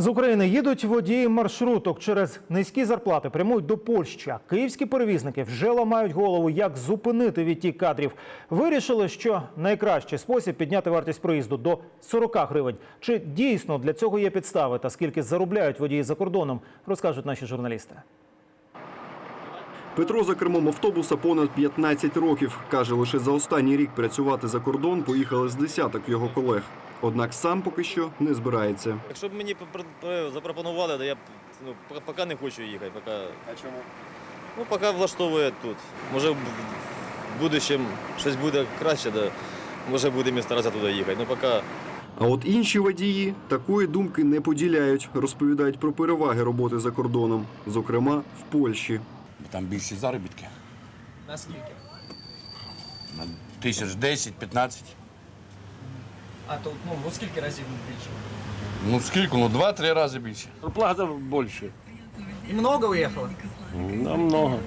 З України їдуть водії маршруток через низькі зарплати, прямують до Польщі. Київські перевізники вже ламають голову, як зупинити відтік кадрів. Вирішили, що найкращий спосіб підняти вартість проїзду до 40 гривень. Чи дійсно для цього є підстави та скільки заробляють водії за кордоном, розкажуть наші журналісти. Петро за кермом автобуса понад 15 років. Каже, лише за останній рік працювати за кордон поїхали з десяток його колег. Однак сам поки що не збирається. Якщо б мені запропонували, то я б ну, поки- не хочу їхати. Поки... А чому? Ну, поки влаштовує тут. Може, в будущем щось буде краще, да, може будемо старатися туди їхати. Ну, поки А от інші водії такої думки не поділяють. Розповідають про переваги роботи за кордоном, зокрема в Польщі. Там більші заробітки. Наскільки? На тисяч 10-15. А тут ну у скільки разів більше? Ну скільки? Ну два-три рази більше. Зарплата больше. І много уїхало? Намного.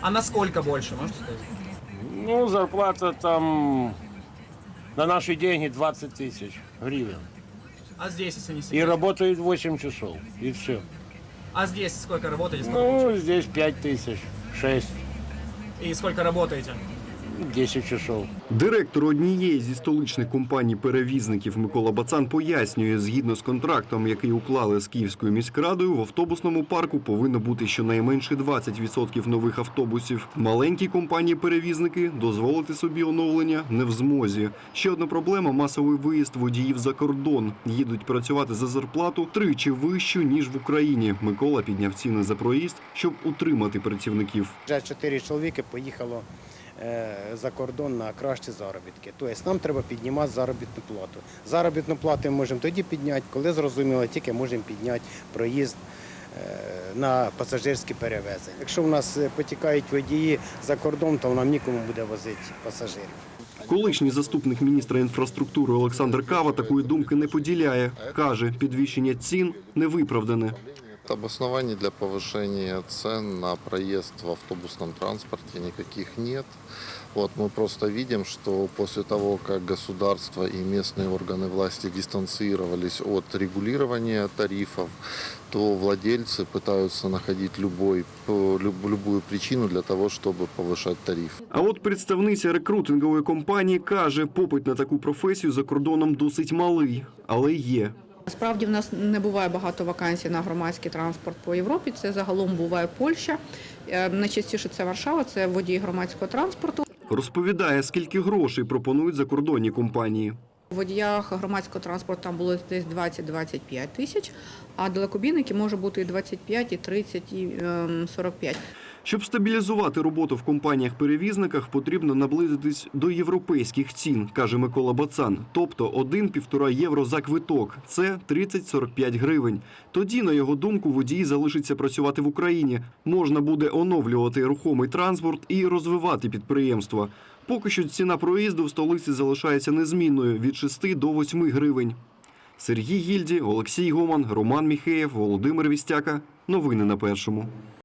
А наскільки більше, можете сказати? Ну, зарплата там на наши деньги 20 тысяч гривен. А здесь, если не И секрет? работает 8 часов. И все. А здесь сколько работаете? Сколько Ну, здесь 5 тысяч, 6, И сколько работаете? 10 часов. Директор однієї зі столичних компаній перевізників Микола Бацан пояснює, згідно з контрактом, який уклали з Київською міськрадою, в автобусному парку повинно бути щонайменше 20% нових автобусів. Маленькі компанії-перевізники дозволити собі оновлення не в змозі. Ще одна проблема масовий виїзд водіїв за кордон. Їдуть працювати за зарплату тричі вищу ніж в Україні. Микола підняв ціни за проїзд, щоб утримати працівників. Вже чотири чоловіки поїхало за кордон на кращі заробітки. Тобто нам треба піднімати заробітну плату. Заробітну плату ми можемо тоді підняти, коли зрозуміло, тільки можемо підняти проїзд е, на пасажирські перевезення. Якщо в нас е, потікають водії за кордон, то нам нікому буде возити пасажирів. Колишній заступник міністра інфраструктури Олександр Кава такої думки не поділяє. Каже, підвищення цін невиправдане. Обоснований для повышения цен на проезд в автобусном транспорте никаких нет. Вот мы просто видим, что после того, как государство и местные органы власти дистанцировались от регулирования тарифов, то владельцы пытаются находить любой, э, люб- любую причину для того, чтобы повышать тариф. А от представниця рекрутингової компанії каже, попит на таку професію за кордоном досить малий, але є. Насправді в нас не буває багато вакансій на громадський транспорт по Європі. Це загалом буває Польща. Е, Найчастіше це Варшава, це водії громадського транспорту. Розповідає, скільки грошей пропонують закордонні компанії. У водіях громадського транспорту там було десь 20-25 тисяч, а далекобійники може бути і 25, і 30, і ем, 45. Щоб стабілізувати роботу в компаніях-перевізниках, потрібно наблизитись до європейських цін, каже Микола Бацан. Тобто 1-1,5 євро за квиток. Це 30-45 гривень. Тоді, на його думку, водії залишаться працювати в Україні. Можна буде оновлювати рухомий транспорт і розвивати підприємства. Поки що ціна проїзду в столиці залишається незмінною від 6 до 8 гривень. Сергій Гільді, Олексій Гоман, Роман Міхеєв, Володимир Вістяка. Новини на першому.